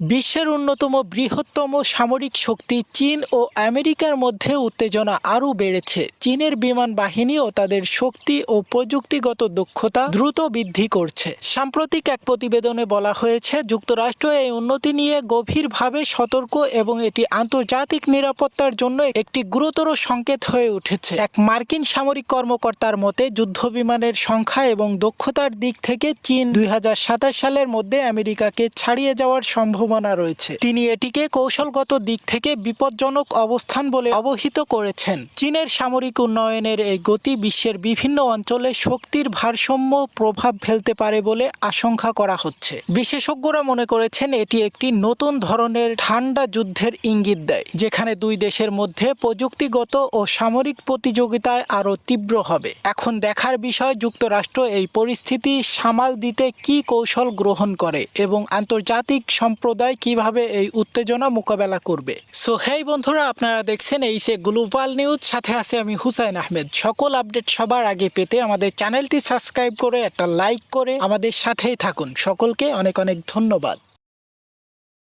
বিশ্বের অন্যতম বৃহত্তম সামরিক শক্তি চীন ও আমেরিকার মধ্যে উত্তেজনা আরও বেড়েছে। চীনের বিমান বাহিনী ও তাদের শক্তি ও প্রযুক্তিগত দক্ষতা দ্রুত বৃদ্ধি করছে। সাম্প্রতিক এক প্রতিবেদনে বলা হয়েছে, যুক্তরাষ্ট্র এই উন্নতি নিয়ে গভীরভাবে সতর্ক এবং এটি আন্তর্জাতিক নিরাপত্তার জন্য একটি গুরুতর সংকেত হয়ে উঠেছে। এক মার্কিন সামরিক কর্মকর্তার মতে, যুদ্ধবিমানের সংখ্যা এবং দক্ষতার দিক থেকে চীন দুই হাজার সাতাশ সালের মধ্যে আমেরিকাকে ছাড়িয়ে যাওয়ার সম্ভাবনা রয়েছে। তিনি এটিকে কৌশলগত দিক থেকে বিপজ্জনক অবস্থান বলে অবহিত করেছেন। চীনের সামরিক উন্নয়নের এই গতি বিশ্বের বিভিন্ন অঞ্চলে শক্তির ভারসাম্য প্রভাব ফেলতে পারে বলে আশঙ্কা করা হচ্ছে। বিশেষজ্ঞরা মনে করেছেন এটি একটি নতুন ধরনের ঠান্ডা যুদ্ধের ইঙ্গিত দেয়, যেখানে দুই দেশের মধ্যে প্রযুক্তিগত ও সামরিক প্রতিযোগিতায় আরও তীব্র হবে। এখন দেখার বিষয় যুক্তরাষ্ট্র এই পরিস্থিতি সামাল দিতে কি কৌশল গ্রহণ করে এবং আন্তর্জাতিক সম্প্রদায় কীভাবে এই উত্তেজনা মোকাবেলা করবে? সো হেই বন্ধুরা, আপনারা দেখছেন এই সে গ্লোবাল নিউজ সাথে আছে আমি হুসাইন আহমেদ। সকল আপডেট সবার আগে পেতে আমাদের চ্যানেলটি সাবস্ক্রাইব করে, একটা লাইক করে আমাদের সাথেই থাকুন। সকলকে অনেক অনেক ধন্যবাদ।